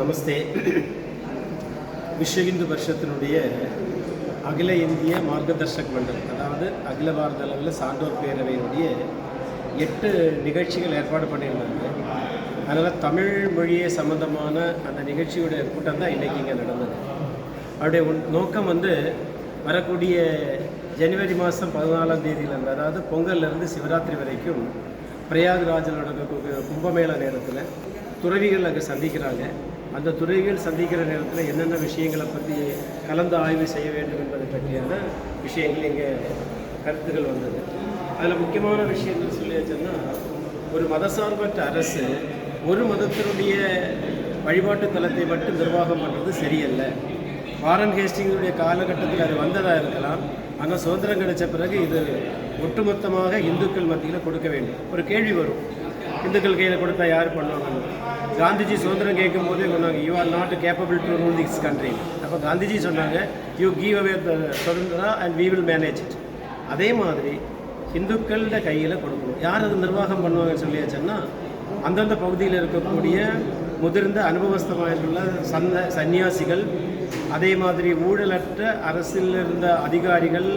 நமஸ்தே. விஸ்வ இந்து வருஷத்தினுடைய அகில இந்திய மார்கதர்ஷக் மண்டல் அதாவது அகில பாரத அளவில் சான்றோர் பேரவையினுடைய எட்டு நிகழ்ச்சிகள் ஏற்பாடு பண்ணியிருந்தாங்க. அதனால் தமிழ் மொழியை சம்மந்தமான அந்த நிகழ்ச்சியோட கூட்டம் தான் இன்றைக்கி இங்கே நடந்தது. அவருடைய நோக்கம் வந்து வரக்கூடிய ஜனவரி மாதம் பதினாலாம் தேதியிலேருந்து அதாவது பொங்கல்லேருந்து சிவராத்திரி வரைக்கும் பிரயாக்ராஜில் நடக்கக்கூடிய கும்பமேளா நேரத்தில் துறவிகள் அங்கே சந்திக்கிறாங்க. அந்த துறைகள் சந்திக்கிற நேரத்தில் என்னென்ன விஷயங்களை பற்றி கலந்து ஆய்வு செய்ய வேண்டும் என்பதை பற்றியான விஷயங்கள் இங்கே கருத்துக்கள் வந்தது. அதில் முக்கியமான விஷயங்கள் சொல்லி வச்சோன்னா ஒரு மதசார்பற்ற அரசு ஒரு மதத்தினுடைய வழிபாட்டு தலத்தை மட்டும் நிர்வாகம் பண்ணுறது சரியல்ல. வாரன் ஹேஸ்டிங்களுடைய காலகட்டத்தில் அது வந்ததாக இருக்கலாம். ஆனால் சுதந்திரம் கிடைச்ச பிறகு இது ஒட்டுமொத்தமாக இந்துக்கள் மத்தியில் கொடுக்க வேண்டும். ஒரு கேள்வி வரும். இந்துக்கள் கையில் கொடுத்தா யார் பண்ணுவாங்க? காந்திஜி சுதந்திரம் கேட்கும் போதே சொன்னாங்க you are not capable to rule this country அப்போ காந்திஜி சொன்னாங்க you give away Suthanthira and we will manage it அதே மாதிரி இந்துக்கள்கிட்ட கையில் கொடுக்கணும். யார் அது நிர்வாகம் பண்ணுவாங்கன்னு சொல்லியாச்சுன்னா அந்தந்த பகுதியில் இருக்கக்கூடிய முதிர்ந்த அனுபவஸ்தமாயிருக்குள்ள சந்த சன்னியாசிகள் அதே மாதிரி ஊழலற்ற அரசில் இருந்த அதிகாரிகள்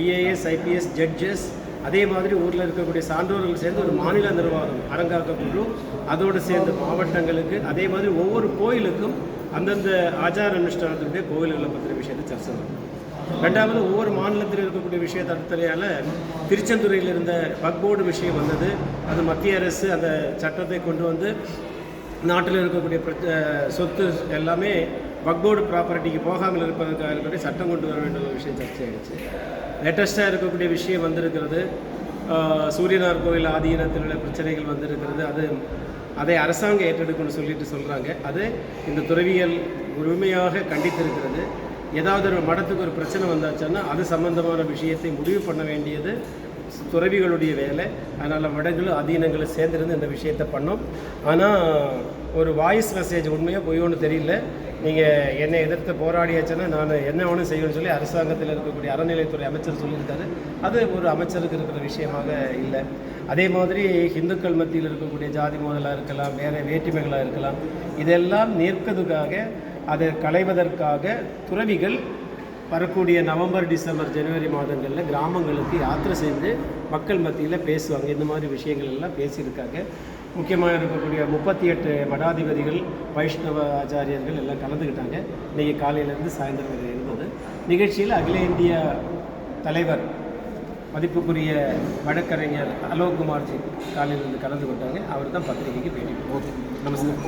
ஐஏஎஸ் ஐபிஎஸ் ஜட்ஜஸ் அதே மாதிரி ஊரில் இருக்கக்கூடிய சான்றோர்கள் சேர்ந்து ஒரு மாநில நிர்வாகம் அரங்காக்க குழு அதோடு சேர்ந்து மாவட்டங்களுக்கு அதே மாதிரி ஒவ்வொரு கோயிலுக்கும் அந்தந்த ஆச்சார அனுஷ்டானத்துடைய கோயில்களை பற்றின விஷயத்தை சர்ச்சை ரெண்டாவது ஒவ்வொரு மாநிலத்தில் இருக்கக்கூடிய விஷயத்தை திருச்செந்துறையில் இருந்த பக்போர்டு விஷயம் வந்தது. அது மத்திய அரசு அந்த சட்டத்தை கொண்டு வந்து நாட்டில் இருக்கக்கூடிய பிரச்ச சொத்து எல்லாமே வக்போர்டு ப்ராப்பர்ட்டிக்கு போகாமல் இருப்பதற்காக இருக்கக்கூடிய சட்டம் கொண்டு வர வேண்டிய ஒரு விஷயம் சர்ச்சையாயிடுச்சு. லேட்டஸ்ட்டாக இருக்கக்கூடிய விஷயம் வந்திருக்கிறது. சூரியனார் கோயில் ஆதீனத்தில் உள்ள பிரச்சனைகள் வந்திருக்கிறது. அது அதை அரசாங்கம் ஏற்றெடுக்கணும்னு சொல்லிட்டு சொல்கிறாங்க அது இந்த துறவியல் முழுமையாக கண்டித்திருக்கிறது. ஏதாவது ஒரு மடத்துக்கு ஒரு பிரச்சனை வந்தாச்சுன்னா அது சம்பந்தமான விஷயத்தை முடிவு பண்ண வேண்டியது துறவிகளுடைய வேலை. அதனால் வடங்களும் அதீனங்களும் சேர்ந்துருந்து இந்த விஷயத்தை பண்ணோம். ஆனால் ஒரு வாய்ஸ் மெசேஜ் உண்மையாக பொய்யோன்னு தெரியல. நீங்கள் என்னை எதிர்த்து போராடியாச்சுன்னா நான் என்ன வேணும் செய்யணும்னு சொல்லி அரசாங்கத்தில் இருக்கக்கூடிய அறநிலைத்துறை அமைச்சர் சொல்லியிருக்காரு. அது ஒரு அமைச்சருக்கு இருக்கிற விஷயமாக இல்லை. அதே மாதிரி இந்துக்கள் மத்தியில் இருக்கக்கூடிய ஜாதி மோதலாக இருக்கலாம் வேறு வேற்றுமைகளாக இருக்கலாம். இதெல்லாம் நிற்கதுக்காக அதை களைவதற்காக துறவிகள் வரக்கூடிய நவம்பர் டிசம்பர் ஜனவரி மாதங்களில் கிராமங்களுக்கு யாத்திரை செஞ்சு மக்கள் மத்தியில் பேசுவாங்க. இந்த மாதிரி விஷயங்கள் எல்லாம் பேசியிருக்காங்க. முக்கியமாக இருக்கக்கூடிய முப்பத்தி எட்டு மடாதிபதிகள் வைஷ்ணவ ஆச்சாரியர்கள் எல்லாம் கலந்துக்கிட்டாங்க இன்றைக்கி காலையிலேருந்து சாயந்தரம் வரை இருந்தது. நிகழ்ச்சியில் அகில இந்திய தலைவர் மதிப்புக்குரிய வழக்கறிஞர் அலோக் குமார்ஜி காலையிலேருந்து கலந்து கொண்டாங்க. அவர் தான் பத்திரிகைக்கு பேட்டி ஓகே. நமஸ்கார்.